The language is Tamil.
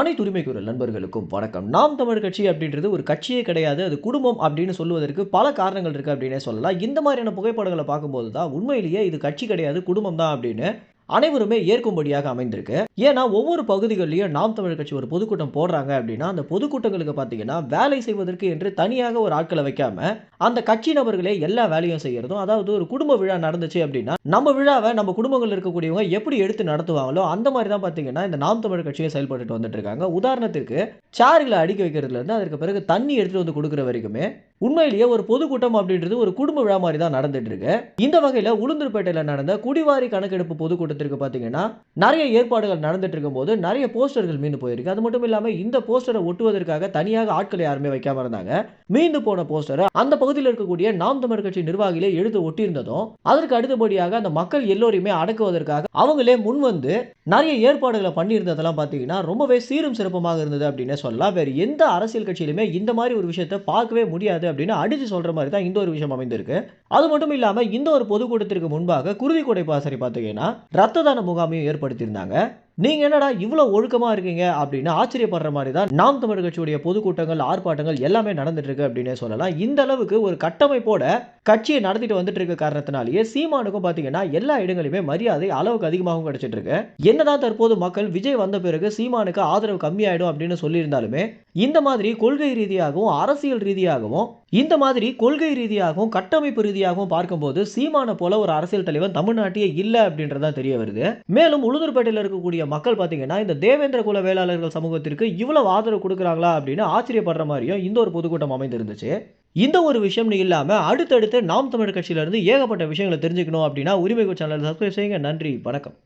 அனைத்து உரிமைக்குரல் நண்பர்களுக்கும் வணக்கம். நாம் தமிழ் கட்சி அப்படின்றது ஒரு கட்சியே கிடையாது அது குடும்பம் அப்படின்னு சொல்லுவதற்கு பல காரணங்கள் இருக்குது அப்படின்னே சொல்லலாம். இந்த மாதிரியான புகைப்படங்களை பார்க்கும்போது தான் உண்மையிலேயே இது கட்சி கிடையாது குடும்பம் தான் அப்படின்னு அனைவருமே ஏற்கும்படியாக அமைந்திருக்கு. ஏன்னா ஒவ்வொரு பகுதிகளிலையும் நாம் தமிழ் கட்சி ஒரு பொதுக்கூட்டம் போடுறாங்க அப்படின்னா அந்த பொதுக்கூட்டங்களுக்கு பார்த்தீங்கன்னா வேலை செய்வதற்கு என்று தனியாக ஒரு ஆட்களை வைக்காம அந்த கட்சி நபர்களே எல்லா வேலையும் செய்யறதும் அதாவது ஒரு குடும்ப விழா நடந்துச்சு அப்படின்னா நம்ம விழாவை நம்ம குடும்பங்கள் இருக்கக்கூடியவங்க எப்படி எடுத்து நடத்துவாங்களோ அந்த மாதிரி தான் பார்த்தீங்கன்னா இந்த நாம் தமிழ் கட்சியை செயல்பட்டு வந்துட்டு இருக்காங்க. உதாரணத்திற்கு சேர்களை அடுக்கி வைக்கிறதுல இருந்து அதற்கு பிறகு தண்ணி எடுத்துட்டு வந்து கொடுக்குற வரைக்குமே உண்மையிலேயே ஒரு பொதுக்கூட்டம் அப்படின்றது ஒரு குடும்ப விழா மாதிரி தான் நடந்துட்டு இருக்கு. இந்த வகையில் உளுந்தூர்பேட்டையில் நடந்த குடிவாரி கணக்கெடுப்பு பொதுக்கூட்டம் பொதுக்கூட்டத்திற்கு பார்த்தீங்கன்னா நிறைய ஏற்பாடுகள் நடந்துட்டு இருக்கும்போது நிறைய போஸ்டர்கள் மீண்டு போயிருக்கு. அது மட்டும் இல்லாமல் இந்த போஸ்டரை ஒட்டுவதற்காக தனியாக ஆட்கள் யாருமே வைக்காம இருந்தாங்க. மீண்டு போன போஸ்டரை அந்த பகுதியில் இருக்கக்கூடிய நாம் தமிழ் கட்சி நிர்வாகிகளே எடுத்து ஒட்டியிருந்ததும் அதற்கு அடுத்தபடியாக அந்த மக்கள் எல்லோரையுமே அடக்குவதற்காக அவங்களே முன் வந்து நிறைய ஏற்பாடுகளை பண்ணியிருந்ததெல்லாம் பார்த்தீங்கன்னா ரொம்பவே சீரும் சிறப்புமாக இருந்தது அப்படின்னு சொல்லலாம். வேறு எந்த அரசியல் கட்சியிலுமே இந்த மாதிரி ஒரு விஷயத்தை பார்க்கவே முடியாது அப்படின்னு அடிச்சு சொல்ற மாதிரி தான் இந்த ஒரு விஷயம் அமைந்திருக்கு. அது மட்டும் இல்லாமல் இந்த ஒரு பொதுக்கூட்டத்திற்கு முன்பாக குருதி கொடை பாசறை பார்த்தீங்கன்னா ரத்த தான முகாமையும் ஏற்படுத்தியிருந்தாங்க. நீங்க என்னடா இவ்வளவு ஒழுக்கமா இருக்கீங்க அப்படின்னு ஆச்சரியப்படுற மாதிரி தான் நாம் தமிழ் கட்சியுடைய பொதுக்கூட்டங்கள் ஆர்ப்பாட்டங்கள் எல்லாமே நடந்துட்டு இருக்கு அப்படின்னே சொல்லலாம். இந்த அளவுக்கு ஒரு கட்டமைப்போட கட்சியை நடத்திட்டு வந்துட்டு இருக்க காரணத்தினாலேயே சீமானுக்கும் பாத்தீங்கன்னா எல்லா இடங்களிலுமே மரியாதை அளவுக்கு அதிகமாகவும் கிடைச்சிட்டு இருக்கு என்னதான் தற்போது மக்கள் விஜய் வந்த பிறகு சீமானுக்கு ஆதரவு கம்மியாயிடும் அப்படின்னு சொல்லியிருந்தாலுமே இந்த மாதிரி கொள்கை ரீதியாகவும் அரசியல் ரீதியாகவும் இந்த மாதிரி கொள்கை ரீதியாகவும் கட்டமைப்பு ரீதியாகவும் பார்க்கும்போது சீமான போல ஒரு அரசியல் தலைவர் தமிழ்நாட்டிலே இல்லை அப்படின்றதா தெரிய வருது. மேலும் உளுந்தூர்பேட்டையில் இருக்கக்கூடிய மக்கள் பார்த்தீங்கன்னா இந்த தேவேந்திர குல வேளாளர்கள் சமூகத்திற்கு இவ்வளவு ஆதரவு கொடுக்குறாங்களா அப்படின்னு ஆச்சரியப்படுற மாதிரியும் இந்த ஒரு பொதுக்கூட்டம் அமைந்திருந்துச்சு. இந்த ஒரு விஷயம்னு இல்லாமல் அடுத்தடுத்து நாம் தமிழர் கட்சியிலிருந்து ஏகப்பட்ட விஷயங்களை தெரிஞ்சுக்கணும் அப்படின்னா உரிமை சேனல் சப்ஸ்கிரைப் செய்யுங்க. நன்றி. வணக்கம்.